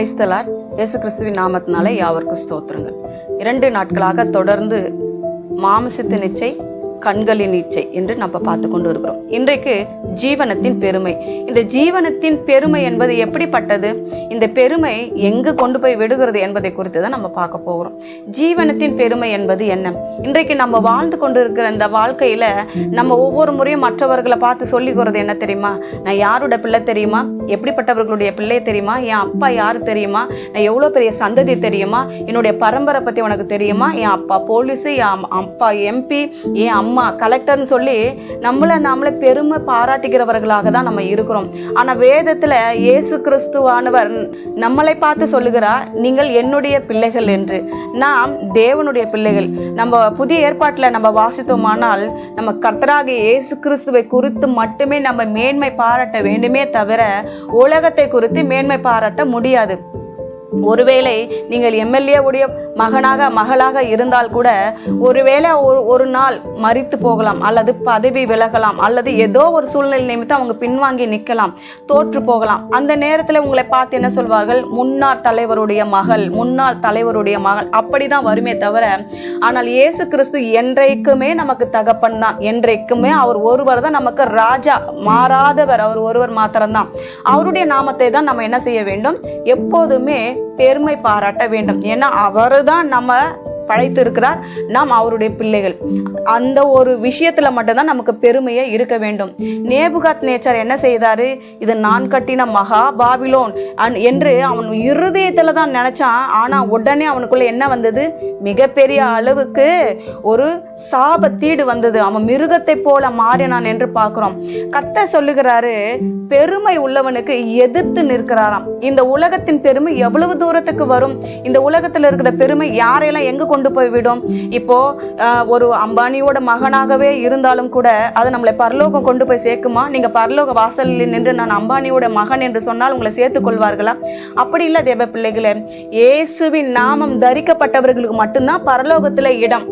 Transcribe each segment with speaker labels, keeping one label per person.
Speaker 1: கிரைஸ்தலார் இயேசு கிறிஸ்துவின் நாமத்தினாலே யாவருக்கும் ஸ்தோத்திரங்கள். இரண்டு நாட்களாக தொடர்ந்து மாமிசத்தின் நிச்சை கண்களின் இச்சை என்று நம்ம பார்த்து கொண்டு இருக்கிறோம். இன்றைக்கு ஜீவனத்தின் பெருமை. இந்த ஜீவனத்தின் பெருமை என்பது எப்படிப்பட்டது? இந்த பெருமை எங்கு கொண்டு போய் விடுகிறது என்பதை குறித்து தான் நம்ம பார்க்க போகிறோம். ஜீவனத்தின் பெருமை என்பது என்ன? இன்றைக்கு நம்ம வாழ்ந்து கொண்டு இருக்கிற இந்த வாழ்க்கையில நம்ம ஒவ்வொரு முறையும் மற்றவர்களை பார்த்து சொல்லிக்கிறது என்ன தெரியுமா? நான் யாரோட பிள்ளை தெரியுமா? எப்படிப்பட்டவர்களுடைய பிள்ளை தெரியுமா? என் அப்பா யார் தெரியுமா? நான் எவ்வளோ பெரிய சந்ததி தெரியுமா? என்னுடைய பரம்பரை பற்றி உனக்கு தெரியுமா? என் அப்பா போலீஸு என் அம்- அப்பா எம்பி என் அம்மா அம்மா கலெக்டர்னு சொல்லி நம்மளை நாமளே பெருமை பாராட்டுகிறவர்களாக தான் நம்ம இருக்கிறோம். ஆனால் வேதத்தில் இயேசு கிறிஸ்துவானவர் நம்மளை பார்த்து சொல்லுகிறார் நீங்கள் என்னுடைய பிள்ளைகள் என்று. நாம் தேவனுடைய பிள்ளைகள். நம்ம புதிய ஏற்பாட்டில் நம்ம வாசித்தோமானால் நம்ம கர்த்தராக இயேசு கிறிஸ்துவை குறித்து மட்டுமே நம்ம மேன்மை பாராட்ட வேண்டுமே தவிர உலகத்தை குறித்து மேன்மை பாராட்ட முடியாது. ஒருவேளை நீங்கள் எம்எல்ஏவுடைய மகனாக மகளாக இருந்தால் கூட ஒருவேளை ஒரு ஒரு நாள் மறித்து போகலாம் அல்லது பதவி விலகலாம் அல்லது ஏதோ ஒரு சூழ்நிலை நிமித்தம் அவங்க பின்வாங்கி நிற்கலாம் தோற்று போகலாம். அந்த நேரத்தில் உங்களை பார்த்து என்ன சொல்வார்கள்? முன்னாள் தலைவருடைய மகள் முன்னாள் தலைவருடைய மகள் அப்படி தான் வருமே தவிர ஆனால் இயேசு கிறிஸ்து என்றைக்குமே நமக்கு தகப்பன் தான். என்றைக்குமே அவர் ஒருவர் தான் நமக்கு ராஜா மாறாதவர். அவர் ஒருவர் மாத்திரம்தான். அவருடைய நாமத்தை தான் நம்ம என்ன செய்ய வேண்டும்? எப்போதுமே பெருமை பாராட்ட வேண்டும். ஏன்னா அவர் தான் நம்ம படைத்திருக்கிறார். நாம் அவருடைய பிள்ளைகள். அந்த ஒரு விஷயத்தில் மட்டும்தான் நமக்கு பெருமையை இருக்க வேண்டும். நேபுகாத் நேச்சர் என்ன செய்தார்? இது நான் கட்டின மகா பாபிலோன். என்று அவன் இருதயத்தில் தான் நினச்சான். ஆனால் உடனே அவனுக்குள்ளே என்ன வந்தது? மிகப்பெரிய அளவுக்கு ஒரு சாபத்தீடு வந்தது. அவன் மிருகத்தை போல மாறினான் என்று பார்க்குறோம். கத்த சொல்லுகிறாரு பெருமை உள்ளவனுக்கு எதிர்த்து நிற்கிறாராம். இந்த உலகத்தின் பெருமை எவ்வளவு தூரத்துக்கு வரும்? இந்த உலகத்தில் இருக்கிற பெருமை யாரையெல்லாம் எங்க கொண்டு போய் விடும்? இப்போ ஒரு அம்பானியோட மகனாகவே இருந்தாலும் கூட அது நம்மளை பரலோகம் கொண்டு போய் சேர்க்குமா? நீங்க பரலோக வாசலில் நின்று நான் அம்பானியோட மகன் என்று சொன்னால் உங்களை சேர்த்துக் கொள்வார்களா? அப்படி இல்லை தேவ பிள்ளைகளே. இயேசுவின் நாமம் தரிக்கப்பட்டவர்களுக்கு மட்டும் மட்டும்தான் பரலோகத்தில் இடம்.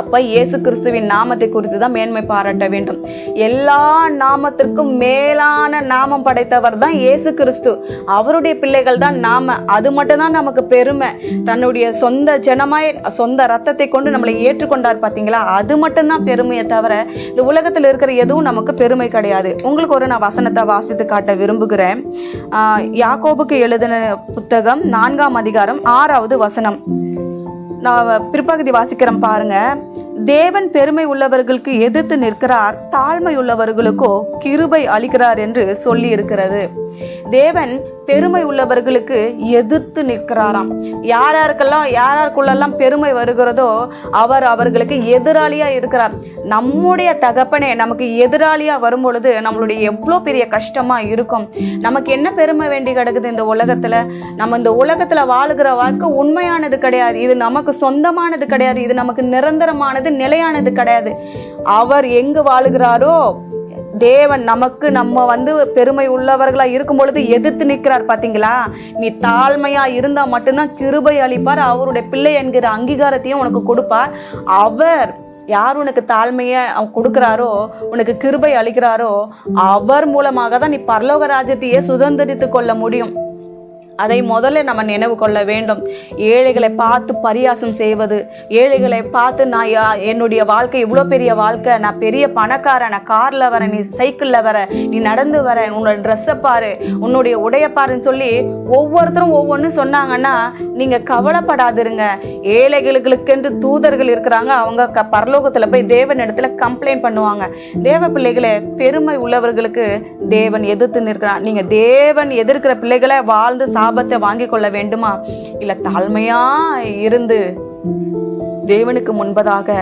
Speaker 1: அப்ப இயேசு கிறிஸ்துவின் நாமத்தை குறித்து தான் மேன்மை பாராட்ட வேண்டும். எல்லா நாமத்திற்கும் மேலான நாமம் படைத்தவர் தான் இயேசு கிறிஸ்து. அவருடைய பிள்ளைகள் தான் நாம. அது மட்டும்தான் நமக்கு பெருமை. தன்னுடைய சொந்த ஜனமாய் சொந்த ரத்தத்தை கொண்டு நம்மளை ஏற்றுக்கொண்டார் பார்த்தீங்களா? அது மட்டும்தான் பெருமையை தவிர இந்த உலகத்தில் இருக்கிற எதுவும் நமக்கு பெருமை கிடையாது. உங்களுக்கு ஒரு நான் வசனத்தை வாசித்து காட்ட விரும்புகிறேன். யாக்கோபுக்கு எழுதின புத்தகம் நான்காம் அதிகாரம் ஆறாவது வசனம். நான் பிற்பகுதி வாசிக்கிறேன் பாருங்க. தேவன் பெருமை உள்ளவர்களுக்கு எதிர்த்து நிற்கிறார் தாழ்மை உள்ளவர்களுக்கோ கிருபை அளிக்கிறார் என்று சொல்லி இருக்கிறது தேவன் பெருமை உள்ளவர்களுக்கு எதிர்த்து நிற்கிறாராம். யார் யாருக்கெல்லாம் யார் யாருக்குள்ளெல்லாம் பெருமை வருகிறதோ அவர் அவர்களுக்கு எதிராளியாக இருக்கிறார். நம்முடைய தகப்பனே நமக்கு எதிராளியாக வரும் பொழுது நம்மளுடைய எவ்வளோ பெரிய கஷ்டமாக இருக்கும். நமக்கு என்ன பெருமை வேண்டி கிடக்குது இந்த உலகத்தில்? நம்ம இந்த உலகத்தில் வாழுகிற வாழ்க்கை உண்மையானது கிடையாது. இது நமக்கு சொந்தமானது கிடையாது. இது நமக்கு நிரந்தரமானது நிலையானது கிடையாது. அவர் எங்கு வாழுகிறாரோ தேவன் நமக்கு நம்ம வந்து பெருமை உள்ளவர்களாக இருக்கும் பொழுது எதிர்த்து நிற்கிறார் பார்த்தீங்களா நீ தாழ்மையாக இருந்தால் மட்டும்தான் கிருபை அளிப்பார். அவருடைய பிள்ளை என்கிற அங்கீகாரத்தையும் உனக்கு கொடுப்பார். அவர் யார் உனக்கு தாழ்மையை அவன் கொடுக்குறாரோ உனக்கு கிருபை அளிக்கிறாரோ அவர் மூலமாக தான் நீ பரலோக ராஜ்யத்தையே சுதந்திரித்து கொள்ள முடியும். அதை முதல்ல நம்ம நினைவு கொள்ள வேண்டும். ஏழைகளை பார்த்து பரியாசம் செய்வது ஏழைகளை பார்த்து நான் யா- என்னுடைய வாழ்க்கை இவ்வளோ பெரிய வாழ்க்கை நான் பெரிய பணக்காரன் நான் காரில் வரேன் நீ சைக்கிளில் வர நீ நடந்து வர உன்னோட ட்ரெஸ்ஸை பாரு உன்னுடைய உடைய பாருன்னு சொல்லி ஒவ்வொருத்தரும் ஒவ்வொன்றும் சொன்னாங்கன்னா நீங்கள் கவலைப்படாதிருங்க. ஏழைகளுக்கென்று தூதர்கள் இருக்கிறாங்க. அவங்க க பரலோகத்தில் போய் தேவன் இடத்துல கம்ப்ளைண்ட் பண்ணுவாங்க. தேவ பிள்ளைகளை பெருமை உள்ளவர்களுக்கு தேவன் எதிர்த்து நிற்கிறான் நீங்கள் தேவன் எதிர்க்கிற பிள்ளைகளை வாழ்ந்து சாபத்தை வாங்கி கொள்ள வேண்டுமா? இல்லை தாழ்மையாக இருந்து தேவனுக்கு முன்பதாக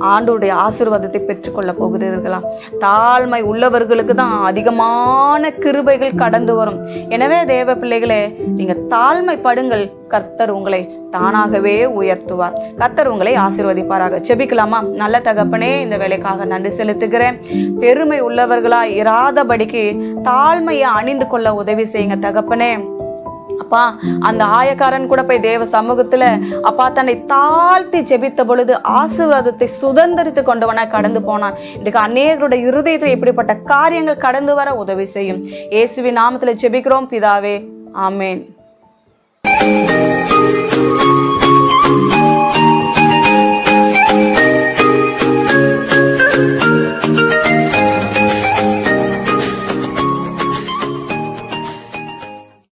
Speaker 1: ஆண்டோடைய ஆசீர்வாதத்தை பெற்றுக்கொள்ள போகிறீர்களா? தாழ்மை உள்ளவர்களுக்கு தான் அதிகமான கிருபைகள் கடந்து வரும். எனவே தேவ பிள்ளைகளே நீங்க தாழ்மைப்படுங்கள். கர்த்தர் உங்களை தானாகவே உயர்த்துவார். கர்த்தர் உங்களை ஆசிர்வதிப்பாராக. செபிக்கலாமா நல்ல தகப்பனே இந்த வேலைக்காக நன்றி செலுத்துகிறேன். பெருமை உள்ளவர்களா இராதபடிக்கு தாழ்மையை அணிந்து கொள்ள உதவி செய்யுங்க தகப்பனே. அப்பா. அந்த ஆயக்காரன் கூட போய் தேவ சமூகத்துல அப்பா தன்னை தாழ்த்தி ஜெபித்த பொழுது ஆசீர்வாதத்தை சுதந்திரித்து கொண்டவனாக கடந்து போனான். இன்றைக்கு அநேகருடைய இருதயத்தில் இப்படிப்பட்ட காரியங்கள் கடந்து வர உதவி செய்யும். இயேசுவி நாமத்துல ஜெபிக்கிறோம் பிதாவே. ஆமேன்.